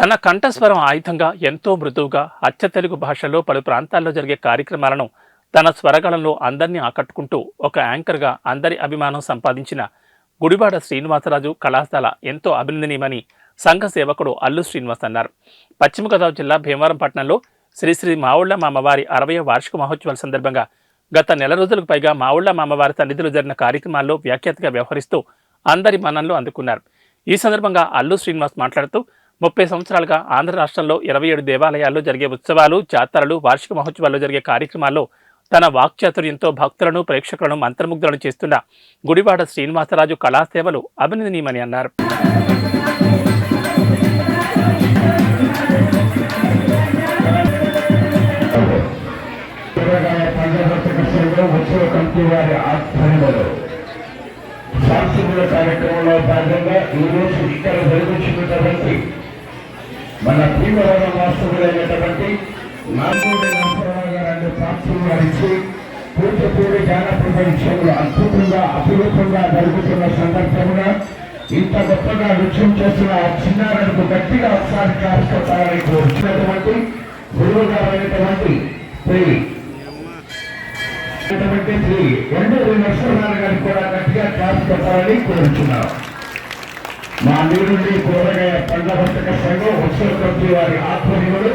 తన కంఠస్వరం ఆయుధంగా ఎంతో మృదువుగా అచ్చ తెలుగు భాషలో పలు ప్రాంతాల్లో జరిగే కార్యక్రమాలను తన స్వరగళంలో అందరినీ ఆకట్టుకుంటూ ఒక యాంకర్గా అందరి అభిమానం సంపాదించిన గుడివాడ శ్రీనివాసరాజు కళాశాల ఎంతో అభినందనీయమని సంఘ సేవకుడు అల్లు శ్రీనివాస్ అన్నారు. పశ్చిమ గోదావరి జిల్లా భీమవరం పట్టణంలో శ్రీశ్రీ మావుళ్ళ మామవారి అరవై వార్షిక మహోత్సవాల సందర్భంగా గత నెల రోజులకు పైగా మావుళ్ళ మామవారి సన్నిధిలో జరిగిన కార్యక్రమాల్లో వ్యాఖ్యాతగా వ్యవహరిస్తూ అందరి మన్ననలు అందుకున్నారు. ఈ సందర్భంగా అల్లు శ్రీనివాస్ మాట్లాడుతూ ముప్పై సంవత్సరాలుగా ఆంధ్ర రాష్ట్రంలో ఇరవై ఏడు దేవాలయాల్లో జరిగే ఉత్సవాలు జాతరలు వార్షిక మహోత్సవాల్లో జరిగే కార్యక్రమాల్లో తన వాక్చాతుర్యంతో భక్తులను ప్రేక్షకులను మంత్రముగ్ధులను చేస్తున్న గుడివాడ శ్రీనివాసరాజు కళాసేవలు అభినందనీయమని అన్నారు. కార్యక్రమంలో భాగంగా ఈ రోజు ఇక్కడ జరుగుతున్నటువంటి మన భీమవరం వాస్తవులైనటువంటి నాగూరి నరసరావు గారు ప్రాంతం వారించి కూచిపూడి జానపద విషయంలో అద్భుతంగా అభివృద్ధంగా జరుగుతున్న సందర్భంగా ఇంత గొప్పగా నృత్యం చేస్తున్న ఆ చిన్నారులకు గట్టిగా ఒకసారి క్లాస్ కొట్టాలని కోరుతున్నటువంటి గురువు గారైనటువంటి శ్రీ శ్రీ ఎండూరి నరసింహారావు గారికి కూడా గట్టిగా క్లాస్ కొట్టాలని కోరుతున్నాం మా నీరుండి కూరగాయ పండ్ల వర్తక సంఘం ఉత్సవ కమిటీ వారి ఆధ్వర్యంలో